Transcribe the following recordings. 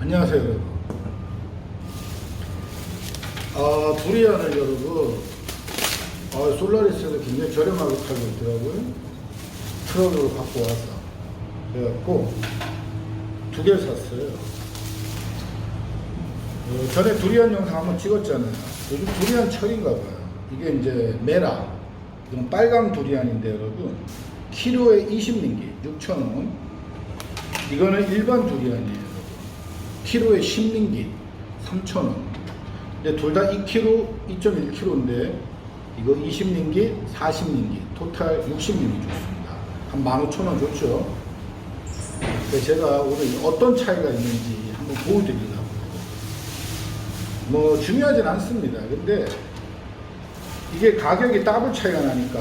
안녕하세요 여러분. 아 두리안을 여러분 아, 솔라리스에서 굉장히 저렴하게 팔고 있더라고요. 트럭으로 갖고 와서. 그래갖고 두 개를 샀어요. 어, 전에 두리안 영상 한번 찍었잖아요. 요즘 두리안 철인가 봐요. 이게 이제 메라. 이건 빨강 두리안인데 여러분 키로에 20링기 6,000원. 이거는 일반 두리안이에요 키로에 10링기 3,000원. 근데 둘 다 2kg, 2.1kg인데 이거 20링기, 40링기, 토탈 60링기 줬습니다. 한 15,000원 줬죠. 제가 오늘 어떤 차이가 있는지 한번 보여드리려고. 뭐 중요하진 않습니다. 근데 이게 가격이 더블 차이가 나니까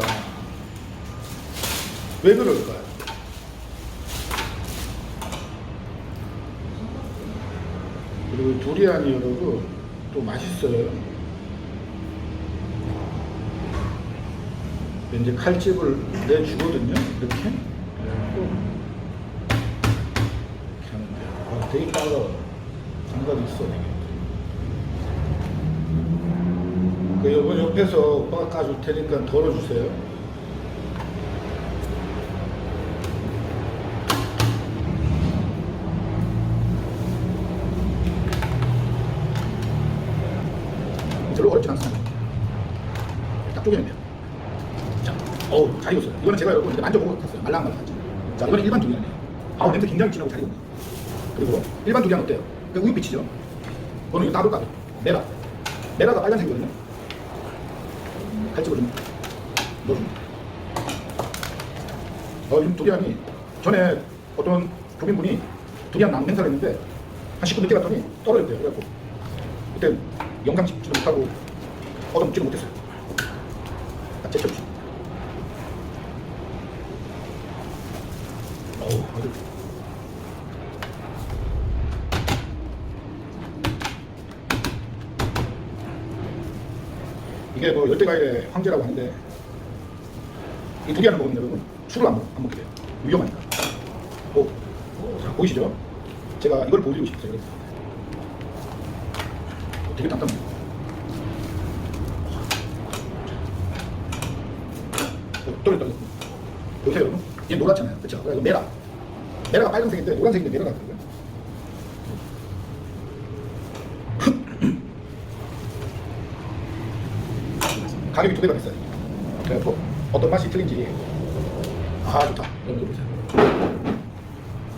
왜 그럴까요? 그리고 두리안이 여러분 또 맛있어요. 이제 칼집을 내주거든요. 이렇게. 이렇게 하는데 아, 되게 빨라. 감각이 있어 되게. 그 여러분 옆에서 오빠가 까줄 테니까 덜어주세요. 제가 여러분 만져보고 탔어요. 말랑말랑하죠. 자, 이거는 일반 두리안이에요. 아우, 냄새 굉장히 진하고 잘 익었네요. 그리고 일반 두리안 어때요? 그 우유빛이죠? 그거는 이거 따로. 메라. 메라가 빨간색이거든요. 칼집을 좀 넣어줍니다. 어, 이 두리안이 전에 어떤 교민분이 두리안 남 행사를 했는데 한 10분 늦게 갔더니 떨어졌대요. 그래갖고 그때 영상 찍지도 못하고 얻어 먹지도 못했어요. 딱 제쳐주시 어우, 아주. 이게 뭐 열대과일의 황제라고 하는데 이 두 개를 먹으면 여러분 술을 안, 먹, 안 먹게 돼요. 위험하니까. 오, 자, 보이시죠? 제가 이걸 보여드리고 싶어요. 그래서. 되게 단단해요. 어, 떨려. 보세요 여러분. 얘 노랗잖아요. 그렇죠? 그래서 메라. 메라가 빨간색인데 노란색인데 메라 같거든요. 가격이 두 배가 비싸요. 그래서 어떤 맛이 틀린지 아 좋다. 여러분 보세요.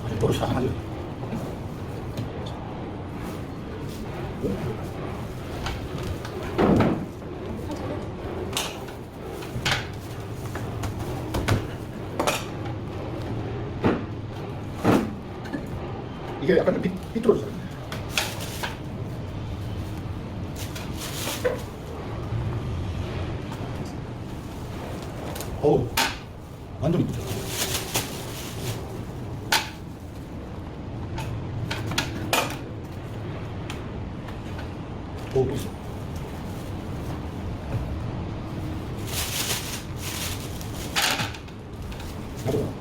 아주 노릇하죠. 이게 약간 좀 삐, 삐뚤어져요. 어우, 완전 이쁘죠. 어우, 있어. 가져가.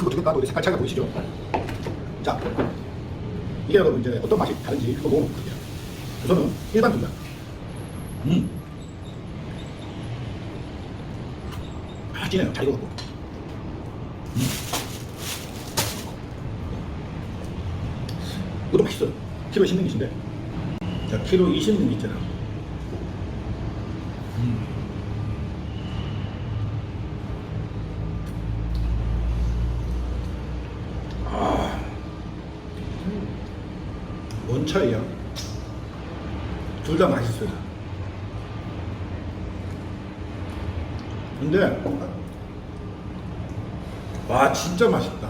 큰 거 두개 따도 색깔 차이가 보이시죠? 자, 이게 여러분 이제 어떤 맛이 다른지 한번 먹어볼게요. 우선은 일반 두개. 음. 아, 진해요. 잘 익어갖고. 음. 이것도 맛있어요. 키로 10링기신데. 자, 키로 20링기 있잖아. 뭔 차이야? 둘다 맛있어요. 근데 와 진짜 맛있다.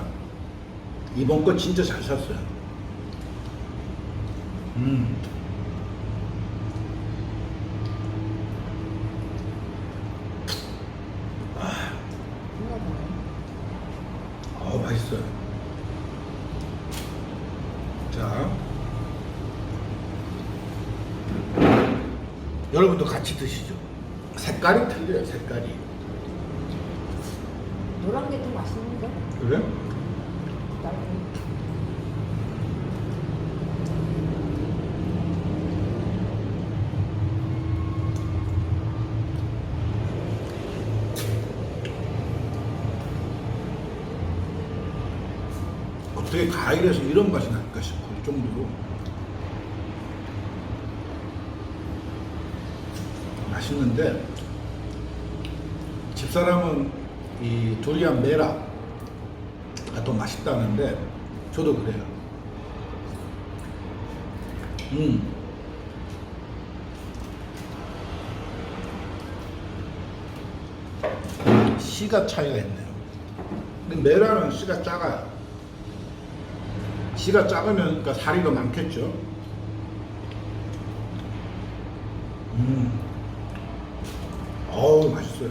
이번 거 진짜 잘 샀어요. 음. 아, 아 맛있어요. 자. 여러분도 같이 드시죠. 색깔이 틀려요, 색깔이. 노란 게 더 맛있는데? 그래? 나는 어떻게 과일에서 이런 맛이 날까 싶을 정도로 맛있는데 집사람은 이 두리안 메라가 더 맛있다는데 저도 그래요. 음. 씨가 차이가 있네요. 근데 메라는 씨가 작아요. 씨가 작으면 그러니까 살이 더 많겠죠. 음. 어우 맛있어요.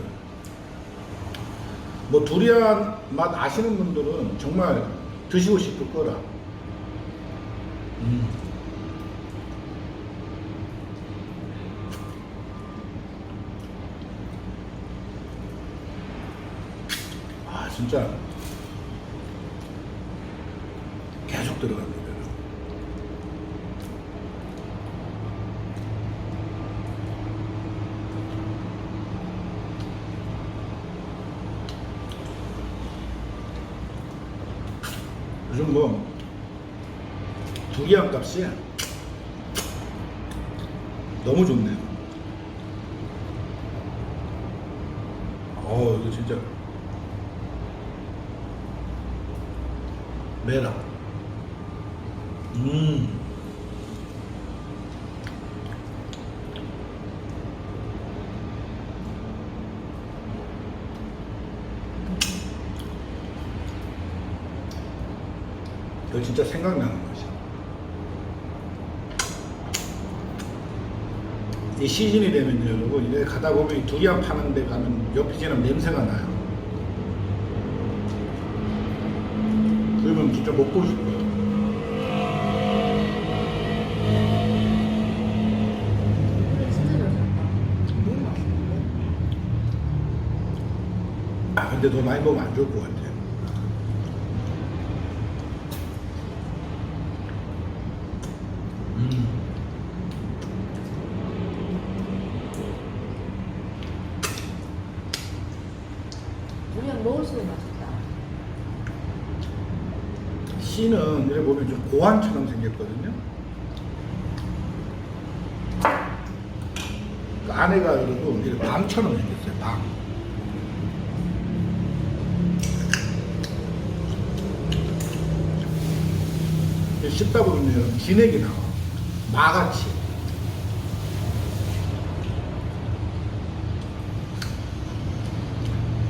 뭐 두리안 맛 아시는 분들은 정말 드시고 싶을 거라. 음. 아 진짜 계속 들어갑니다. 요즘 뭐 두리안 값이 너무 좋네요. 어 이거 진짜 메라. 음. 이거 진짜 생각나는 맛이야. 이 시즌이 되면 여러분 이제 가다 보면 이 두리안 파는 데 가면 옆이지는 냄새가 나요. 그러면 진짜 먹고 싶어요. 아, 근데 더 많이 먹으면 안 좋을 것 같아. 음. 그냥 먹을수록 맛있다. 씨는 이렇게 보면 좀 고환처럼 생겼거든요. 그 안에가 여러분 이렇게 밤처럼 생겼어요. 밤. 이게 씹다 보면 진액이 나와. 마같이.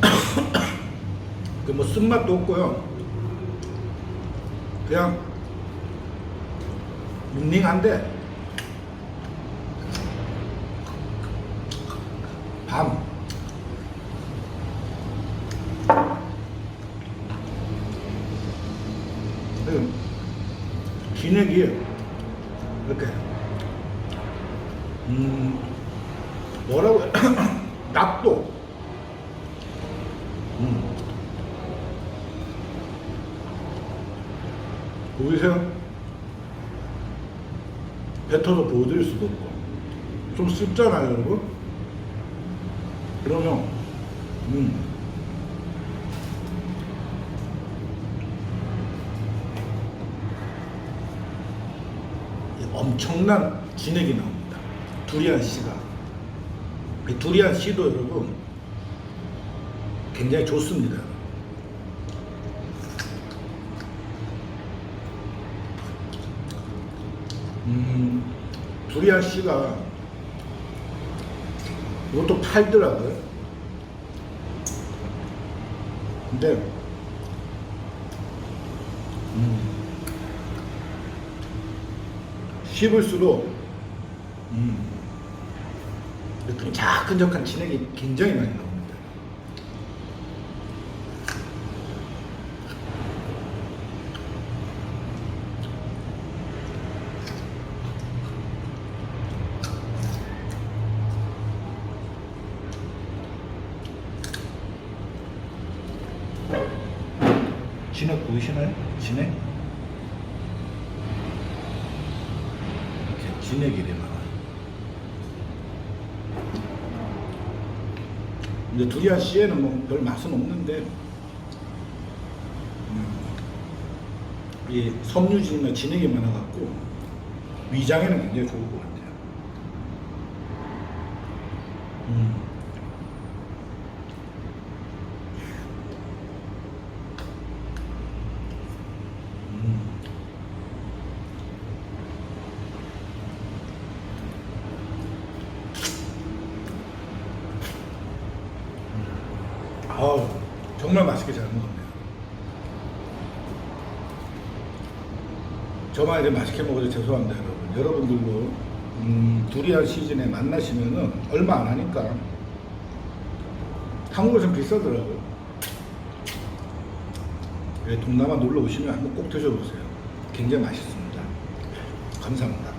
그 뭐 쓴맛도 없고요. 그냥 밍밍한데 밤 그 진액이 이렇게 음 뭐라고 해? 납도 음. 보이세요? 뱉어서 보여드릴 수도 없고 좀 씹잖아요 여러분 그러면 음 엄청난 진액이 나옵니다 두리안 씨가 이 두리안 씨도 여러분 굉장히 좋습니다 음, 두리안 씨가 이것도 팔더라고요. 근데 음, 씹을수록 음, 느낌이 끈적끈적한 진액이 굉장히 많이 나옵니다. 진액 보이시나요? 진액? 이렇게 진액이 되면. 근데 두리안 씨에는 뭐 별 맛은 없는데 음, 이 섬유질이나 진액이 많아갖고 위장에는 굉장히 좋을 것 같아요. 음. 음. 아우 정말 맛있게 잘 먹었네요. 저만 이렇게 맛있게 먹어서 죄송합니다, 여러분. 여러분들도 음, 두리안 시즌에 만나시면은 얼마 안 하니까 한국에서는 비싸더라고요. 예, 동남아 놀러 오시면 한번 꼭 드셔보세요. 굉장히 맛있습니다. 감사합니다.